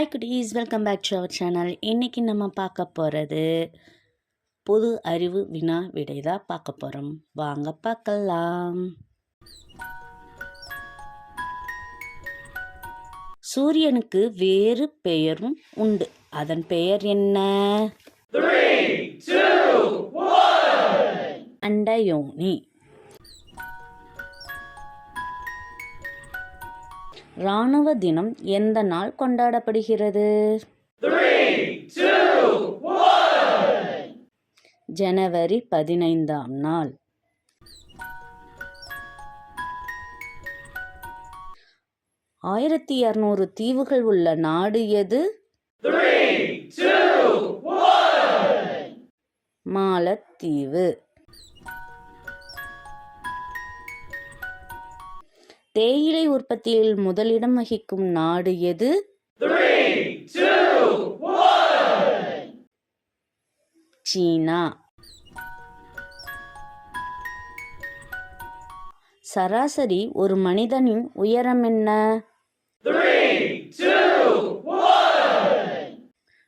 Hi குட்டீஸ் welcome back to our channel இன்றைக்கி நம்ம பார்க்க போகிறது பொது அறிவு வினா விடை தான் பார்க்க போகிறோம் வாங்க பார்க்கலாம். சூரியனுக்கு வேறு பெயரும் உண்டு. அதன் பெயர் என்ன? அண்டயோனி. ராணுவ தினம் எந்த நாள் கொண்டாடப்படுகிறது? ஜனவரி பதினைந்தாம் நாள். ஆயிரத்தி இருநூறு தீவுகள் உள்ள நாடு எது? மாலத்தீவு. தேயிலை உற்பத்தியில் முதலிடம் வகிக்கும் நாடு எது? சீனா. சராசரி ஒரு மனிதனின் உயரம் என்ன?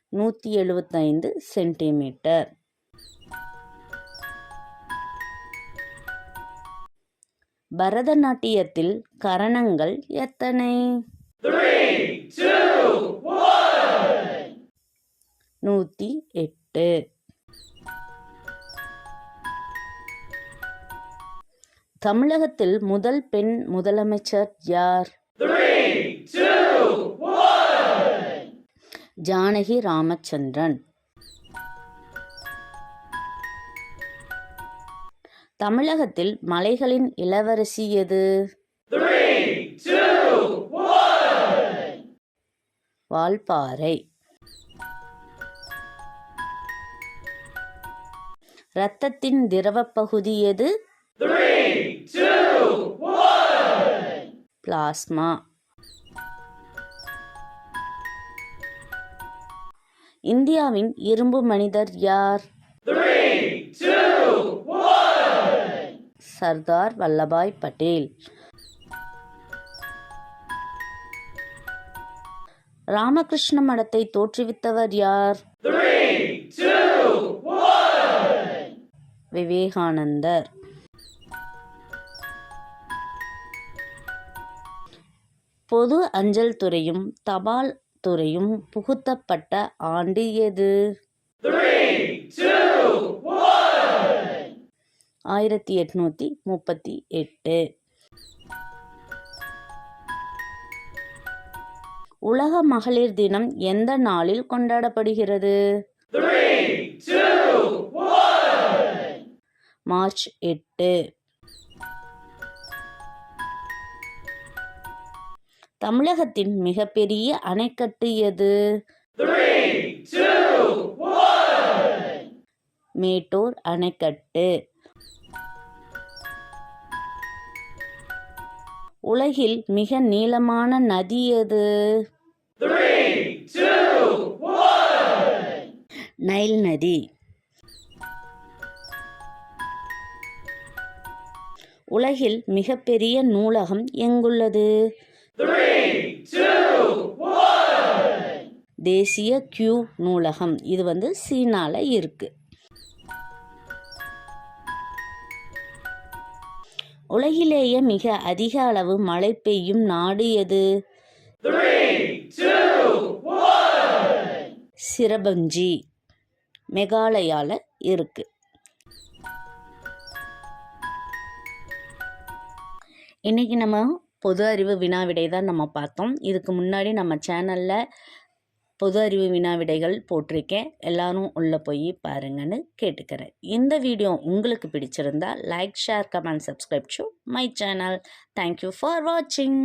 நூற்றி எழுபத்தைந்து சென்டிமீட்டர். பரதநாட்டியத்தில் கரணங்கள் எத்தனை? நூற்றி எட்டு. தமிழகத்தில் முதல் பெண் முதலமைச்சர் யார்? ஜானகி ராமச்சந்திரன். தமிழகத்தில் மலைகளின் இளவரசி எது? வால்பாறை. இரத்தத்தின் திரவப்பகுதி எது? பிளாஸ்மா. இந்தியாவின் இரும்பு மனிதர் யார்? சர்தார் வல்லபாய் பட்டேல். ராமகிருஷ்ண மடத்தை தோற்றுவித்தவர் யார்? விவேகானந்தர். பொது அஞ்சல் துறையும் தபால் துறையும் புகுத்தப்பட்ட ஆண்டு எது? ஆயிரத்தி எட்நூத்தி முப்பத்தி எட்டு. உலக மகளிர் தினம் எந்த நாளில் கொண்டாடப்படுகிறது? மார்ச் எட்டு. தமிழகத்தின் மிகப்பெரிய அணைக்கட்டு எது? மேட்டூர் அணைக்கட்டு. உலகில் மிக நீளமான நதி எது? நைல் நதி. உலகில் மிகப்பெரிய நூலகம் எங்குள்ளது? தேசிய கியூ நூலகம். இது வந்து சீனால இருக்குது உலகிலேயே மிக அதிக அளவு மழை பெய்யும் நாடு எது? சிரபஞ்சி மெகாலயால இருக்கு. இன்னைக்கு நம்ம பொது அறிவு வினாவிடை தான் நம்ம பார்த்தோம். இதுக்கு முன்னாடி நம்ம சேனலில் பொது அறிவு வினா விடைகள் போட்டிருக்கேன். எல்லாரும் உள்ளே போய் பாருங்கன்னு கேட்டுக்கிறேன். இந்த வீடியோ உங்களுக்கு பிடிச்சிருந்தா like share comment subscribe to my channel thank you for வாட்சிங்